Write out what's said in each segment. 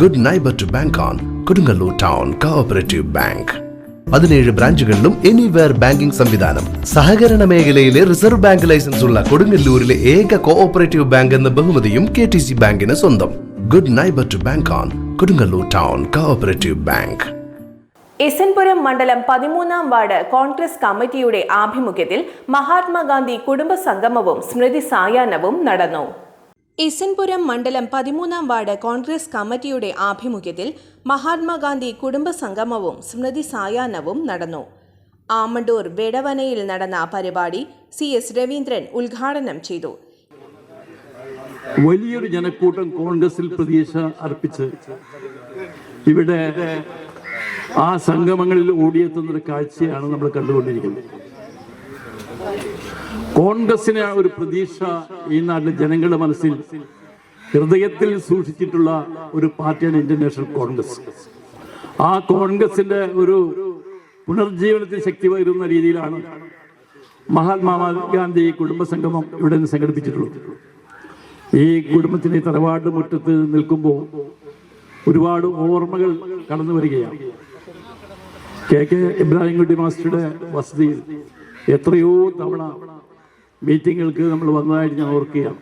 Good neighbour to bank on Kodungallur town cooperative bank പതിനേഴ് ബ്രാഞ്ചുകളിലും anywhere banking സംവിധാനം. സഹകരണ മേഖലയിലെ റിസർവ് ബാങ്ക് ലൈസൻസ് ഉള്ള കൊടുങ്ങല്ലൂരിലെ ഏക കോഓപ്പറേറ്റീവ് ബാങ്ക് എന്ന ബഹുമതിയും കെ ടി സി ബാങ്കിന് സ്വന്തം. Good neighbour to bank on Kodungallur town cooperative bank Esanpuram മണ്ഡലം പതിമൂന്നാം വാർഡ് കോൺഗ്രസ് കമ്മിറ്റിയുടെ ആഭിമുഖ്യത്തിൽ മഹാത്മാഗാന്ധി കുടുംബ സംഗമവും സ്മൃതി സായാഹ്നവും നടന്നു. ഇസൻപുരം മണ്ഡലം പതിമൂന്നാം വാർഡ് കോൺഗ്രസ് കമ്മിറ്റിയുടെ ആഭിമുഖ്യത്തിൽ മഹാത്മാഗാന്ധി കുടുംബ സംഗമവും സ്മൃതി സായാഹ്നവും നടന്നു. ആമണ്ടൂർ വെടവനയിൽ നടന്ന പരിപാടി സി എസ് രവീന്ദ്രൻ ഉദ്ഘാടനം ചെയ്തു. വലിയൊരു ജനക്കൂട്ടം കോൺഗ്രസിൽ പ്രതീക്ഷ അർപ്പിച്ച് ഇവിടെ ആ സംഗമങ്ങളിൽ ഓടിയെത്തുന്ന ഒരു കാഴ്ചയാണ് നമ്മൾ കണ്ടുകൊണ്ടിരിക്കുന്നത്. കോൺഗ്രസിന് ഒരു പ്രതീക്ഷ ഈ നാട്ടിലെ ജനങ്ങളുടെ മനസ്സിൽ ഹൃദയത്തിൽ സൂക്ഷിച്ചിട്ടുള്ള ഒരു പാർട്ടിയാണ് ഇന്ത്യൻ നാഷണൽ കോൺഗ്രസ്. ആ കോൺഗ്രസിന്റെ ഒരു പുനർജീവനത്തിന് ശക്തി വരുന്ന രീതിയിലാണ് മഹാത്മാഗാന്ധി കുടുംബ സംഗമം ഇവിടെ നിന്ന് സംഘടിപ്പിച്ചിട്ടുള്ളത്. ഈ കുടുംബത്തിന്റെ തറവാട് മുറ്റത്ത് നിൽക്കുമ്പോൾ ഒരുപാട് ഓർമ്മകൾ കടന്നു വരികയാണ്. കെ കെ ഇബ്രാഹിംകുട്ടി മാസ്റ്ററുടെ വസതിയിൽ എത്രയോ തവണ മീറ്റിങ്ങുകൾക്ക് നമ്മൾ വന്നതായിട്ട് ഞാൻ ഓർക്കുകയാണ്.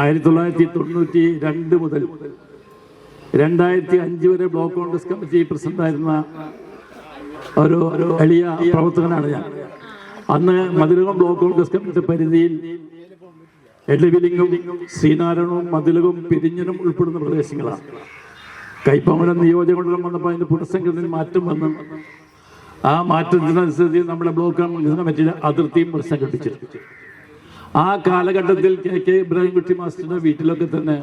ആയിരത്തി തൊള്ളായിരത്തി തൊണ്ണൂറ്റി രണ്ട് മുതൽ രണ്ടായിരത്തി അഞ്ച് വരെ ബ്ലോക്ക് കോൺഗ്രസ് കമ്മിറ്റി പ്രസിഡന്റായിരുന്ന ഒരു ഒരു എളിയ പ്രവർത്തകനാണ് ഞാൻ. അന്ന് മതിലകം ബ്ലോക്ക് കോൺഗ്രസ് കമ്മിറ്റി പരിധിയിൽ എലിവിലിങ്ങും ശ്രീനാരായണവും മതിലകവും പിരിഞ്ഞനും ഉൾപ്പെടുന്ന പ്രദേശങ്ങളാണ്. കൈപ്പമലം നിയോജകമണ്ഡലം വന്നപ്പോൾ അതിന്റെ പുനഃസംഘടനയിൽ മാറ്റം വന്നു. ആ മാറ്റത്തിനനുസരിച്ച് നമ്മുടെ ബ്ലോക്ക് കമ്മിറ്റിയുടെ അതിർത്തിയും പുനഃസംഘടിപ്പിച്ചിട്ടുണ്ട് ആ കാലഘട്ടത്തിൽ കെ കെ ഇബ്രാഹിം കുട്ടി മാസ്റ്ററുടെ വീട്ടിലൊക്കെ തന്നെ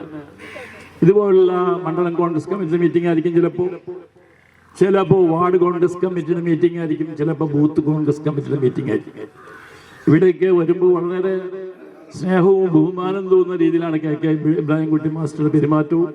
ഇതുപോലുള്ള മണ്ഡലം കോൺഗ്രസ് കമ്മിറ്റി മീറ്റിംഗ് ആയിരിക്കും ചിലപ്പോൾ. ചിലപ്പോൾ വാർഡ് കോൺഗ്രസ് കമ്മിറ്റിയുടെ മീറ്റിംഗ് ആയിരിക്കും ചിലപ്പോൾ ബൂത്ത് കോൺഗ്രസ് കമ്മിറ്റിയുടെ മീറ്റിംഗ് ആയിരിക്കും. ഇവിടേക്ക് വരുമ്പോൾ വളരെ സ്നേഹവും ബഹുമാനം തോന്നുന്ന രീതിയിലാണ് കെ കെ ഇബ്രാഹിം കുട്ടി മാസ്റ്ററുടെ പെരുമാറ്റവും.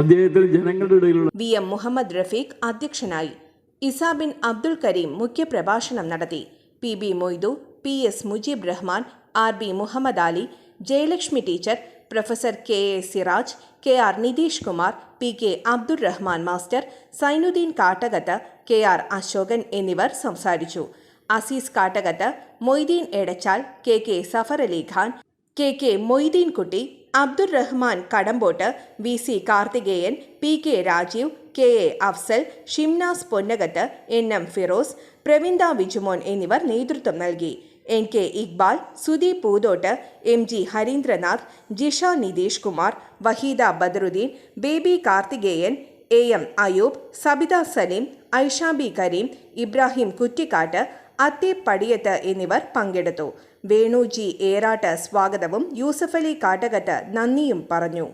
അദ്ദേഹത്തിന് ജനങ്ങളുടെ ഇടയിലുള്ള വി എം മുഹമ്മദ് റഫീഖ് അധ്യക്ഷനായി. ഇസാബിൻ അബ്ദുൽ കരീം മുഖ്യപ്രഭാഷണം നടത്തി. P B Moidu P S Mujeeb Rahman R B Muhammad Ali Jayalakshmi teacher professor K A Siraj K R Nitish Kumar P K Abdul Rahman master Zainuddin Kattakath K R Ashokan എന്നിവർ സംസാരിച്ചു. Azeez Kattakath Moideen Edachal K K Safar Ali Khan K K Moideen Kutty Abdul Rahman Kadambot V C Karthikeyan P K Rajeev K A Afsal Shimnas Ponnakath N M Firoz Pravinda Vijumon എന്നിവർ നേതൃത്വം നൽകി. N K Iqbal Sudeep Poothottu M G Harindranath Jisha Nitish Kumar Waheeda Badaruddin Baby Karthikeyan A M Ayub Sabitha Saleem Aishabi Karim Ibrahim Kuttikkattu Atheeb Padiyath എന്നിവർ പങ്കെടുത്തു. വേണുജി ഏറാട്ട് സ്വാഗതവും യൂസഫലി കാട്ടകത്ത് നന്ദിയും പറഞ്ഞു.